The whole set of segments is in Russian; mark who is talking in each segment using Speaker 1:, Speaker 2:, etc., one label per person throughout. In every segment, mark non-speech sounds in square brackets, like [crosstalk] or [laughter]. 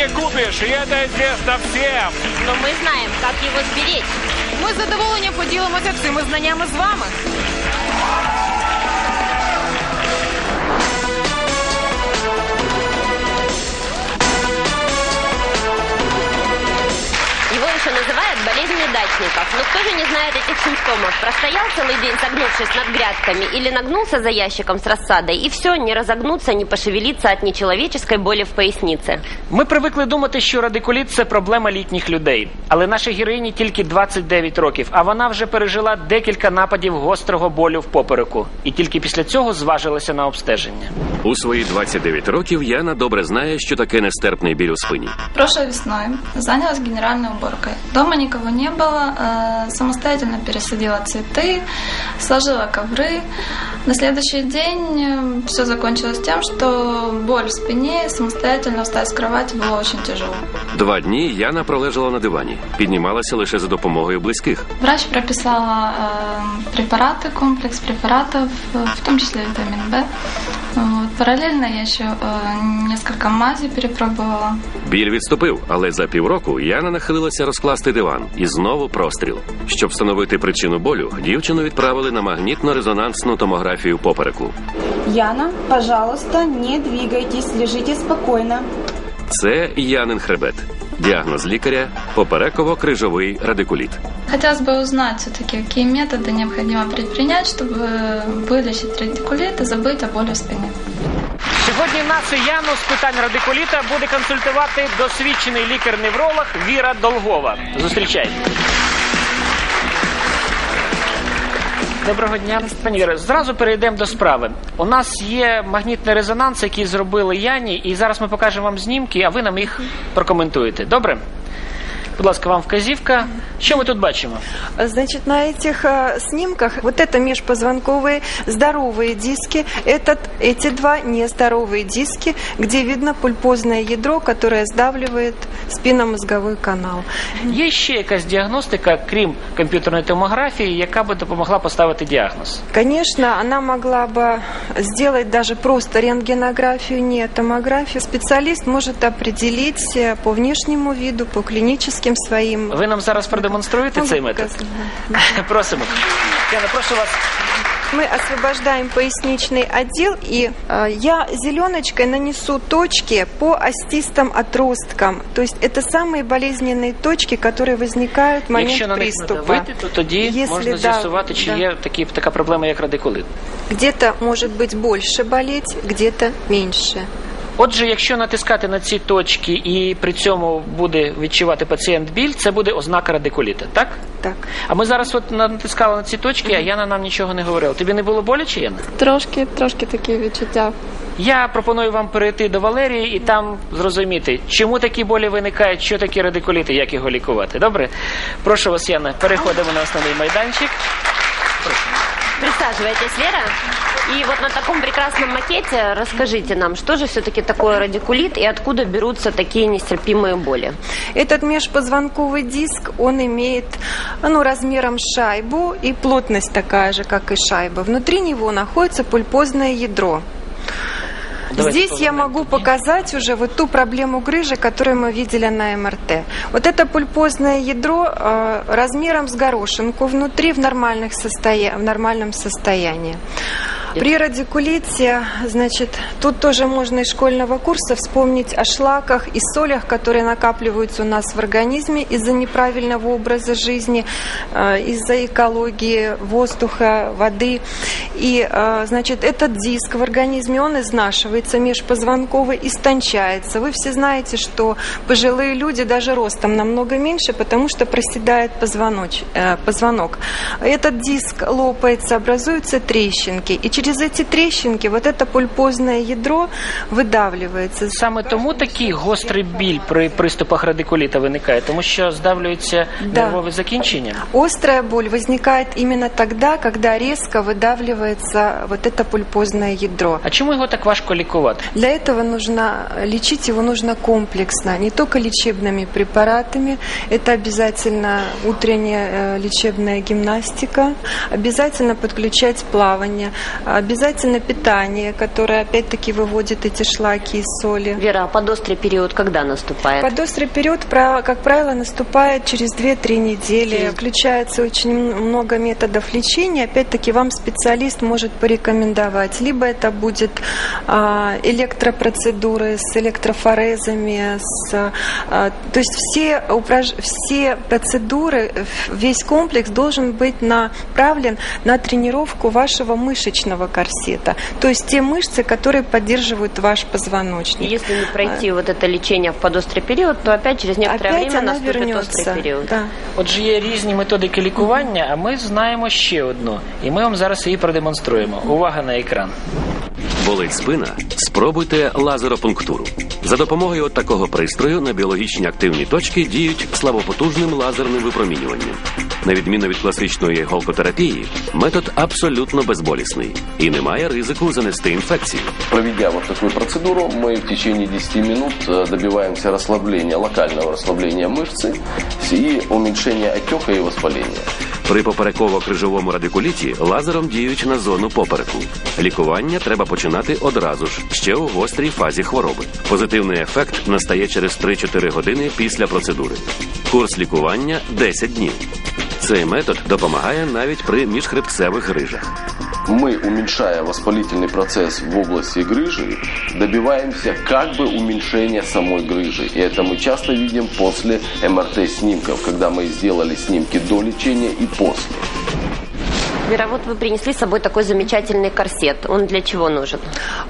Speaker 1: не купишь, и это известно всем.
Speaker 2: Но мы знаем, как его сберечь.
Speaker 3: Ми з задоволенням поділимося цими знаннями з вами.
Speaker 2: Его еще называют болезнью дачников. Но кто же не знает этих симптомов? Простоял целый день, согнувшись над грядками, или нагнулся за ящиком с рассадой, и все, не разогнуться, не пошевелиться от нечеловеческой боли в пояснице.
Speaker 4: Ми привикли думати, що радикуліт це проблема літніх людей. Але нашій героїні тільки 29 років, а вона вже пережила декілька нападів гострого болю в попереку. І тільки після цього зважилася на обстеження.
Speaker 5: У свої 29 років Яна добре знає, що таке нестерпний біль у спині.
Speaker 6: Прошлой весной занялась генеральной уборкой. Дома никого не было, э, самостоятельно пересадила цветы, сложила ковры. На следующий день все закончилось тем, что боль в спине, самостоятельно встать с кровати было очень тяжело.
Speaker 5: Два дні Яна пролежала на дивані, піднімалася лише за допомогою близьких.
Speaker 6: Врач прописала э, препараты, комплекс препаратов, э, в том числе витамин В. Вот. Параллельно я еще э, несколько мазей перепробовала.
Speaker 5: Біль відступив, але за півроку Яна нахилилася розкласти диван і знову простріл. Щоб встановити причину болю, дівчину відправили на магнітно-резонансну томографію попереку.
Speaker 7: Яна, пожалуйста, не двигайтесь, лежите спокойно.
Speaker 5: Це Янин хребет. Діагноз лікаря попереково-крижовий радикуліт.
Speaker 6: Хотелось бы узнать все-таки, какие методы необходимо предпринять, чтобы вылечить радикулит и забыть о боли в спине.
Speaker 4: Сьогодні нашу Яну з питань радикуліта буде консультувати досвідчений лікар-невролог Віра Долгова. Зустрічайте. Доброго дня, пані Віра. Зразу перейдемо до справи. У нас є магнітний резонанс, який зробили Яні, і зараз ми покажемо вам знімки, а ви нам їх прокоментуєте. Добре? Будь ласка, вам вказівка. Що ми тут бачимо?
Speaker 8: Значит, на этих э, снимках вот это межпозвонковые здоровые диски, этот, эти два нездоровые диски, где видно пульпозное ядро, которое сдавливает спинномозговой канал.
Speaker 4: Є ще якась діагностика, крім комп'ютерної томографії, яка би допомогла поставити діагноз?
Speaker 8: Конечно, она могла бы сделать даже просто рентгенографию, не томографию. Специалист может определить э, по внешнему виду, по клиническим своим
Speaker 4: Ви нам зараз продемонструєте цей метод?
Speaker 8: показам. [laughs]
Speaker 4: Просимо. Яна, прошу вас.
Speaker 8: Мы освобождаем поясничный отдел, и э, я зеленочкой нанесу точки по остистым отросткам. То есть это самые болезненные точки, которые возникают в момент
Speaker 4: Якщо на них
Speaker 8: приступа.
Speaker 4: надавити, то тоді
Speaker 8: Якщо
Speaker 4: можна
Speaker 8: да,
Speaker 4: з'ясувати, чи
Speaker 8: да.
Speaker 4: є такі, така проблема, як радикулит.
Speaker 8: Где-то может быть больше болеть, где-то меньше.
Speaker 4: Отже, якщо натискати на ці точки і при цьому буде відчувати пацієнт біль, це буде ознака радикуліта, так?
Speaker 8: Так.
Speaker 4: А ми зараз от натискали на ці точки, а Яна нам нічого не говорила. Тобі не було боляче, Яна?
Speaker 6: Трошки, трошки такі відчуття.
Speaker 4: Я пропоную вам перейти до Валерії і там зрозуміти, чому такі болі виникають, що такі радикуліти, як його лікувати. Добре? Прошу вас, Яна, переходимо на основний майданчик.
Speaker 2: Присаживайтесь, Вера. И вот на таком прекрасном макете расскажите нам, что же все-таки такое радикулит и откуда берутся такие нестерпимые боли.
Speaker 8: Этот межпозвонковый диск, он имеет ну, размером шайбу и плотность такая же, как и шайба. Внутри него находится пульпозное ядро.
Speaker 4: Давайте
Speaker 8: Здесь я могу показать уже вот ту проблему грыжи, которую мы видели на МРТ. Вот это пульпозное ядро э, размером с горошинку внутри в, нормальных состоя... в нормальном состоянии. При радикулите, значит, тут тоже можно из школьного курса вспомнить о шлаках и солях, которые накапливаются у нас в организме из-за неправильного образа жизни, э, из-за экологии воздуха, воды. И, э, значит, этот диск в организме, он изнашивается межпозвонковый, истончается. Вы все знаете, что пожилые люди даже ростом намного меньше, потому что проседает позвоноч- э, позвонок. Этот диск лопается, образуются трещинки. И через эти трещинки вот это пульпозное ядро выдавливается.
Speaker 4: Саме тому такий гострий біль при приступах радикуліта виникає, тому що здавлюється
Speaker 8: Да.
Speaker 4: нервове закінчення.
Speaker 8: Острая боль возникает именно тогда, когда резко выдавливается вот это пульпозное ядро.
Speaker 4: А чому його так важко лікувати?
Speaker 8: Для этого нужно лечить его нужно комплексно, не только лечебными препаратами. Это обязательно утренняя э, лечебная гимнастика, обязательно подключать плавание, Обязательно питание, которое опять-таки выводит эти шлаки и соли.
Speaker 2: Вера, а подострый период когда наступает?
Speaker 8: Подострый период, как правило, наступает через 2-3 недели. Включается очень много методов лечения. Опять-таки, вам специалист может порекомендовать. Либо это будет а, электропроцедуры с электрофорезами, с, а, то есть все, упраж- все процедуры, весь комплекс должен быть направлен на тренировку вашего мышечного корсета. То есть те мышцы, которые поддерживают ваш позвоночник.
Speaker 2: Если не пройти вот это лечение в подострый период, то опять через некоторое
Speaker 8: Опять
Speaker 2: время
Speaker 8: она
Speaker 2: наступит
Speaker 8: вернется.
Speaker 2: острый период.
Speaker 8: Да.
Speaker 4: Отже, є різні методики лікування, а ми знаємо ще одну. І ми вам зараз її продемонструємо. Увага на екран.
Speaker 5: Болить спина? Спробуйте лазеропунктуру. За допомогою от такого пристрою на біологічні активні точки діють слабопотужним лазерним випромінюванням. На відміну від класичної голкотерапії, метод абсолютно безболісний і не має ризику занести інфекцію.
Speaker 9: Проведя вот такую процедуру, мы в течение 10 минут э, добиваемся расслабления, локального расслабления мышцы и уменьшения отека и воспаления.
Speaker 5: При попереково-крижовому радикуліті лазером діють на зону попереку. Лікування треба починати одразу ж, ще у гострій фазі хвороби. Позитивний ефект настає через 3-4 години після процедури. Курс лікування 10 днів. Цей метод допомагає навіть при міжхребцевих грижах.
Speaker 9: Мы, уменьшая воспалительный процесс в области грыжи, добиваемся как бы уменьшения самой грыжи. И это мы часто видим после МРТ-снимков, когда мы сделали снимки до лечения и после.
Speaker 2: Вера, вот вы принесли с собой такой замечательный корсет. Он для чего нужен?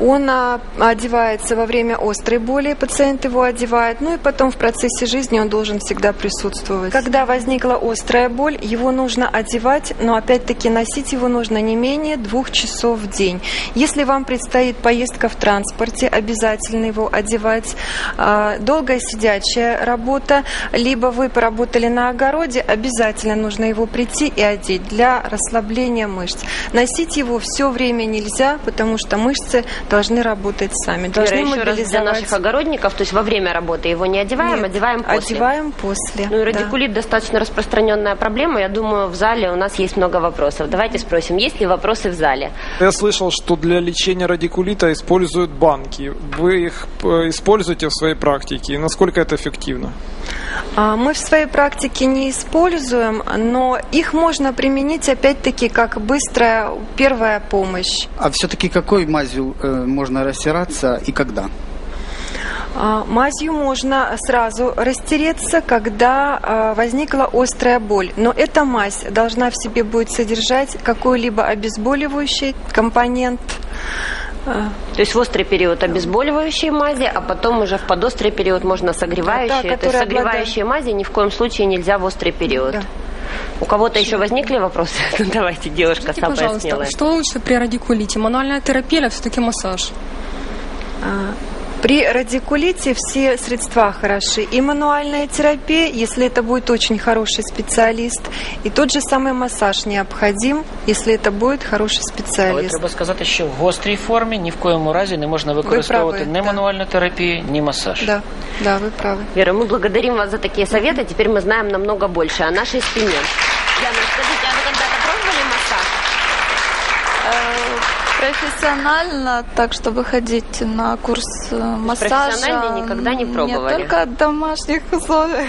Speaker 8: Он а, одевается во время острой боли, пациент его одевает, ну и потом в процессе жизни он должен всегда присутствовать. Когда возникла острая боль, его нужно одевать, но опять-таки носить его нужно не менее двух часов в день. Если вам предстоит поездка в транспорте, обязательно его одевать. А, Долгая сидячая работа, либо вы поработали на огороде, обязательно нужно его прийти и одеть для расслабления мышц. Носить его все время нельзя, потому что мышцы должны работать сами. Должны
Speaker 2: Вера, еще раз для
Speaker 8: мобилизовать.
Speaker 2: наших огородников, то есть во время работы его не одеваем,
Speaker 8: Нет,
Speaker 2: одеваем после.
Speaker 8: Одеваем после.
Speaker 2: Ну и
Speaker 8: да.
Speaker 2: радикулит достаточно распространенная проблема. Я думаю, в зале у нас есть много вопросов. Давайте спросим, есть ли вопросы в зале?
Speaker 10: Я слышал, что для лечения радикулита используют банки. Вы их э, используете в своей практике? И насколько это эффективно?
Speaker 8: А, Мы в своей практике не используем, но их можно применить опять-таки как быстрая первая помощь.
Speaker 11: А все-таки какой мазью э, можно растираться и когда?
Speaker 8: А, Мазью можно сразу растереться, когда а, возникла острая боль. Но эта мазь должна в себе будет содержать какой-либо обезболивающий компонент. А,
Speaker 2: То есть в острый период обезболивающие мази, а потом уже в подострый период можно согревающие.
Speaker 8: Да,
Speaker 2: То есть согревающие мази ни в коем случае нельзя в острый период.
Speaker 8: Да.
Speaker 2: У кого-то еще возникли вопросы? [laughs] Ну, Давайте, девушка
Speaker 12: Скажите,
Speaker 2: самая
Speaker 12: пожалуйста,
Speaker 2: смелая.
Speaker 12: что лучше при радикулите? Мануальная терапия или все-таки массаж?
Speaker 8: а, При радикулите все средства хороши. И мануальная терапия, если это будет очень хороший специалист, и тот же самый массаж необходим, если это будет хороший
Speaker 4: Але
Speaker 8: специалист.
Speaker 4: треба сказати, що в гострій формі ні в коєму разі не можна використовувати
Speaker 8: праві,
Speaker 4: ні
Speaker 8: да.
Speaker 4: мануальну терапію, ні масаж.
Speaker 8: Да, да, вы правы.
Speaker 2: Вера, мы благодарим вас за такие советы. Теперь мы знаем намного больше о нашей спине. Яна, скажите, а вы когда-то
Speaker 6: Профессионально, так чтобы ходить на курс э, массажа.
Speaker 2: профессионально никогда не пробовали?
Speaker 6: Нет, только в домашних условиях.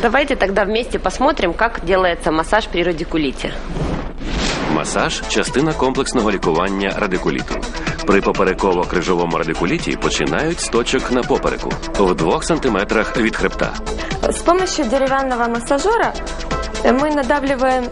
Speaker 2: Давайте тогда вместе посмотрим, как делается массаж при радикулите.
Speaker 5: Масаж частина комплексного лікування радикуліту. При попереково-крижовому радикуліті починають з точок на попереку в двох сантиметрах від хребта.
Speaker 13: С помощью деревянного массажера э, мы надавливаем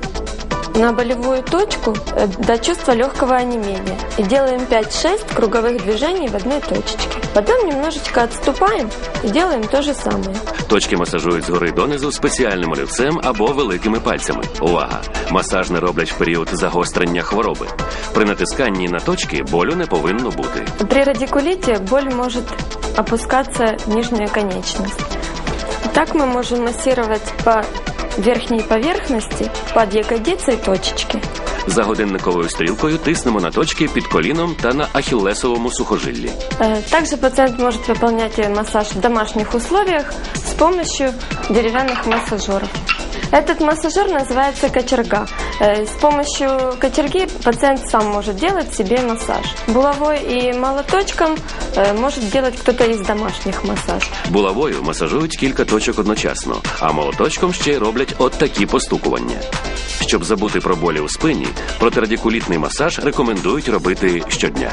Speaker 13: на болевую точку э, до чувства легкого онемения и делаем 5-6 круговых движений в одной точечке. Потом немножечко отступаем и делаем то же самое.
Speaker 5: Точки масажують згори донизу спеціальним олівцем або великими пальцями. Увага! Масаж не роблять в період загострення хвороби. При натисканні на точки болю не повинно бути.
Speaker 13: При радикулите боль может опускаться в нижнюю конечность. Так мы можем массировать по верхней поверхности, под ягодицей точечки.
Speaker 5: За годинниковою стрілкою тиснемо на точки під коліном та на ахіллесовому сухожиллі.
Speaker 13: Э, Также пациент может выполнять э, массаж в домашних условиях с помощью деревянных массажеров. Этот массажер называется кочерга. Э, С помощью кочерги пациент сам может делать себе массаж. Булавой и молоточком э, может делать кто-то из домашних массаж.
Speaker 5: Булавою масажують кілька точок одночасно, а молоточком ще й роблять от такі постукування. Щоб забути про болі у спині, протирадикулітний масаж рекомендують робити щодня.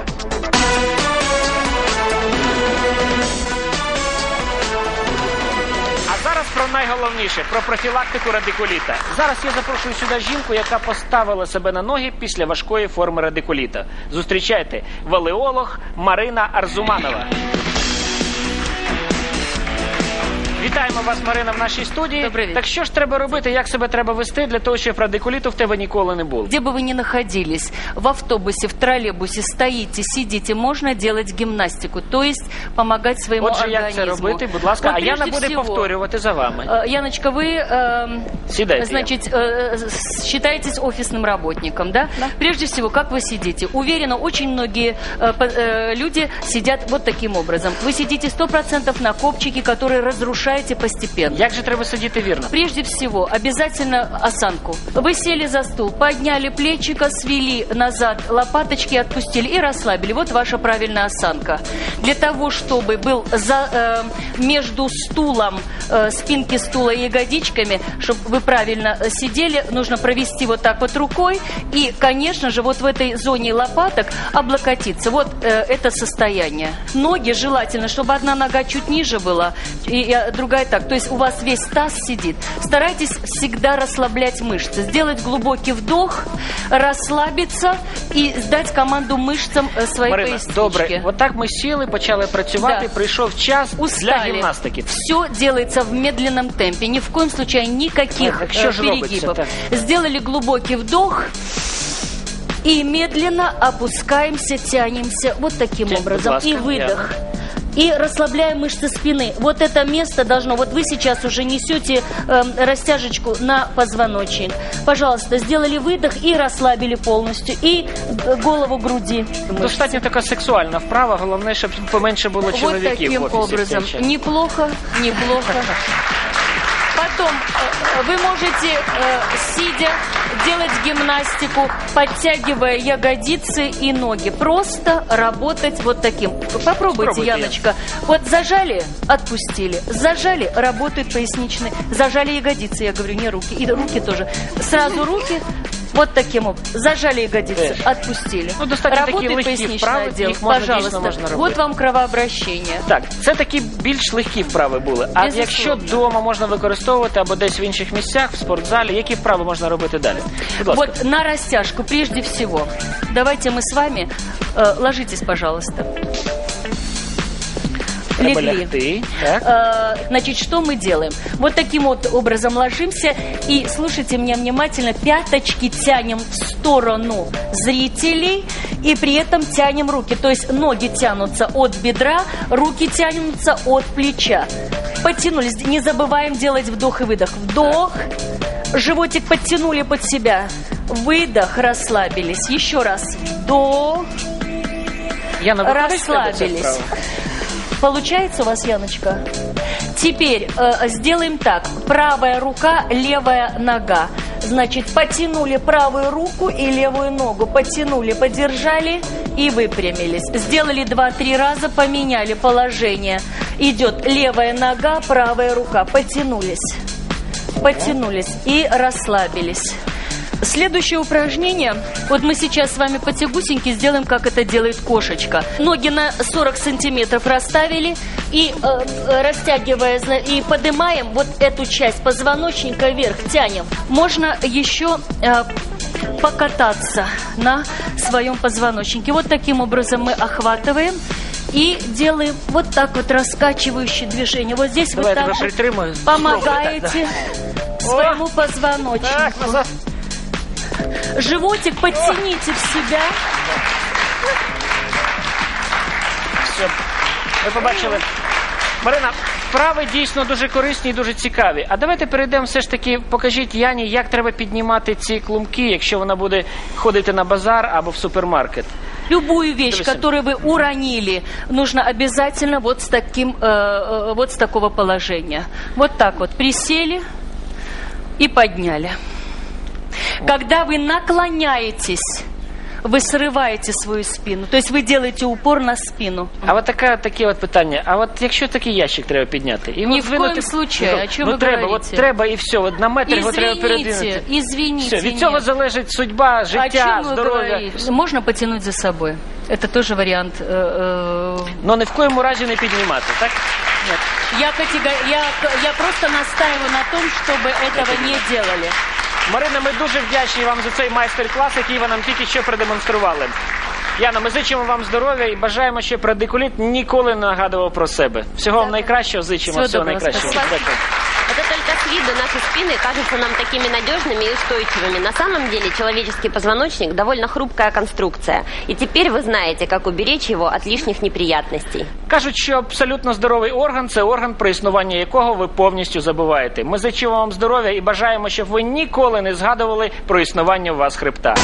Speaker 4: Найголовніше про профілактику радикуліта. Зараз я запрошую сюди жінку, яка поставила себе на ноги після важкої форми радикуліта. Зустрічайте валеолог Марина Арзуманова. Вітаємо вас, Марина, в нашій студії.
Speaker 14: Добрий вечір.
Speaker 4: Так що ж треба робити, як себе треба вести для того, щоб радикуліту в тебе ніколи не було?
Speaker 14: Где бы вы ни находились, в автобусе, в троллейбусе, стоите, сидите, можно делать гимнастику, то есть помогать своему
Speaker 4: Отже, як
Speaker 14: организму.
Speaker 4: це робити, будь ласка,
Speaker 14: Вот
Speaker 4: а Яна
Speaker 14: прежде
Speaker 4: буде
Speaker 14: всего,
Speaker 4: повторювати за вами.
Speaker 14: э, Яночка, вы э,
Speaker 4: Сідайте,
Speaker 14: значит, э, с- считаетесь офисным работником, да? Прежде всего, как вы сидите? Уверена, очень многие э, по- э, люди сидят вот таким образом. Вы сидите 100% на копчике, который разрушаете постепенно.
Speaker 4: Як же треба сидіти вірно?
Speaker 14: Прежде всего, обязательно осанку. Вы сели за стул, подняли плечико, свели назад лопаточки, отпустили и расслабили. Вот ваша правильная осанка. Для того, чтобы был за, э, между стулом, э, спинки стула и ягодичками, чтобы вы правильно сидели, нужно провести вот так вот рукой и, конечно же, вот в этой зоне лопаток облокотиться. Вот э, это состояние. Ноги желательно, чтобы одна нога чуть ниже была, и, и, другая так. То есть у вас весь таз сидит. Старайтесь всегда расслаблять мышцы. Сделать глубокий вдох, расслабиться и дать команду мышцам э, своей
Speaker 4: Марина,
Speaker 14: пояснички.
Speaker 4: добре, от так ми сіли, почали працювати,
Speaker 14: Да.
Speaker 4: прийшов час для
Speaker 14: Устали.
Speaker 4: гімнастики.
Speaker 14: Все делается в медленном темпе. Ни в коем случае никаких
Speaker 4: так
Speaker 14: э, перегибов. Сделали глубокий вдох. И медленно опускаемся, тянемся вот таким
Speaker 4: Тянь,
Speaker 14: образом.
Speaker 4: ласка,
Speaker 14: И выдох И расслабляем мышцы спины. Вот это место должно, вот вы сейчас уже несете эм, растяжечку на позвоночник. Пожалуйста, сделали выдох и расслабили полностью. И э, голову груди.
Speaker 4: Достатньо така сексуальна вправа, головне, щоб поменше було
Speaker 14: Вот
Speaker 4: чоловіків
Speaker 14: таким
Speaker 4: в офісі. в цей
Speaker 14: образом.
Speaker 4: час.
Speaker 14: Неплохо, неплохо. [laughs] Потом э, вы можете, э, сидя, делать гимнастику, подтягивая ягодицы и ноги. Просто работать вот таким. Попробуйте,
Speaker 4: Попробуйте.
Speaker 14: Яночка. Вот зажали, отпустили. Зажали, работает поясничный. Зажали ягодицы, я говорю, не руки. И руки тоже. Сразу руки. Вот таким образом. Зажали ягодицы,
Speaker 4: Теж.
Speaker 14: отпустили.
Speaker 4: Ну, достатньо такі
Speaker 14: Работает
Speaker 4: легкі
Speaker 14: поясничный
Speaker 4: вправи,
Speaker 14: отдел.
Speaker 4: їх можна, дійсно,
Speaker 14: Пожалуйста.
Speaker 4: можна робити.
Speaker 14: вот вам кровообращение.
Speaker 4: Так, це такі більш легкі вправи були. А
Speaker 14: Безусловно.
Speaker 4: якщо вдома можна використовувати або десь в інших місцях, в спортзалі, які вправи можна робити далі? Будь ласка.
Speaker 14: Вот на растяжку прежде всего. Давайте мы с вами э, ложитесь, пожалуйста. Легли.
Speaker 4: Так.
Speaker 14: Э, значит, что мы делаем? Вот таким вот образом ложимся и слушайте меня внимательно. Пяточки тянем в сторону зрителей и при этом тянем руки. То есть ноги тянутся от бедра, руки тянутся от плеча. Подтянулись. Не забываем делать вдох и выдох. Вдох. Животик подтянули под себя. Выдох, расслабились. Еще раз. Вдох.
Speaker 4: Ця
Speaker 14: Расслабились. Получается у вас, Яночка? Теперь э, сделаем так. Правая рука, левая нога. Значит, потянули правую руку и левую ногу. Потянули, подержали и выпрямились. Сделали 2-3 раза, поменяли положение. Идет левая нога, правая рука. Потянулись. Потянулись и расслабились. Следующее упражнение. Вот мы сейчас с вами потягусеньки сделаем, как это делает кошечка. Ноги на 40 сантиметров расставили и э, растягивая и поднимаем вот эту часть позвоночника вверх, тянем. Можно еще э, покататься на своем позвоночнике. Вот таким образом мы охватываем и делаем вот так вот раскачивающие движения. Вот здесь
Speaker 4: Давай
Speaker 14: вы
Speaker 4: притримую.
Speaker 14: помогаете
Speaker 4: Спробуй,
Speaker 14: своему позвоночнику.
Speaker 4: Так, назад.
Speaker 14: Животик подтяните в себя.
Speaker 4: Все. Ви побачили. Марина, вправи дійсно дуже корисні і дуже цікаві. А давайте перейдемо все ж таки, покажіть Яні, як треба піднімати ці клумки, якщо вона буде ходити на базар або в супермаркет.
Speaker 14: Любую вещь,
Speaker 4: Допустим.
Speaker 14: которую вы уронили, нужно обязательно вот с таким, э, э, вот с такого положения. Вот так вот присели и подняли. Когда вы наклоняетесь, вы срываете свою спину. То есть вы делаете упор на спину.
Speaker 4: А от таке, таке от питання. А от якщо такий ящик треба підняти, і
Speaker 14: Ні
Speaker 4: от
Speaker 14: в
Speaker 4: видвинути-
Speaker 14: коєм случае,
Speaker 4: ну,
Speaker 14: о чому
Speaker 4: ну,
Speaker 14: ви
Speaker 4: треба,
Speaker 14: говорите?
Speaker 4: от треба і все, от на метр його треба
Speaker 14: Извините,
Speaker 4: передвинути.
Speaker 14: извините.
Speaker 4: Все, від цього
Speaker 14: нет.
Speaker 4: залежить судьба,
Speaker 14: О
Speaker 4: життя,
Speaker 14: чем вы
Speaker 4: здоров'я.
Speaker 14: говорите? Можно потянуть за собой. Это тоже вариант. э, э,
Speaker 4: Ну ні в коєму разі не піднімати, так?
Speaker 14: Я, катего- я, я просто настаиваю на том, чтобы этого не делали.
Speaker 4: Марина, ми дуже вдячні вам за цей майстер-клас, який ви нам тільки що продемонстрували. Яна, ми зичимо вам здоров'я і бажаємо, щоб радикуліт ніколи не нагадував про себе. Всього вам найкращого, зичимо
Speaker 14: Всього
Speaker 4: найкращого. Дякую.
Speaker 2: Это только с виду наши спины кажутся нам такими надежными и устойчивыми. На самом деле человеческий позвоночник довольно хрупкая конструкция. И теперь вы знаете, как уберечь его от лишних неприятностей.
Speaker 4: Кажуть, що абсолютно здоровий орган це орган, про існування якого ви повністю забуваєте. Ми зичимо вам здоров'я і бажаємо, щоб ви ніколи не згадували про існування у вас хребта.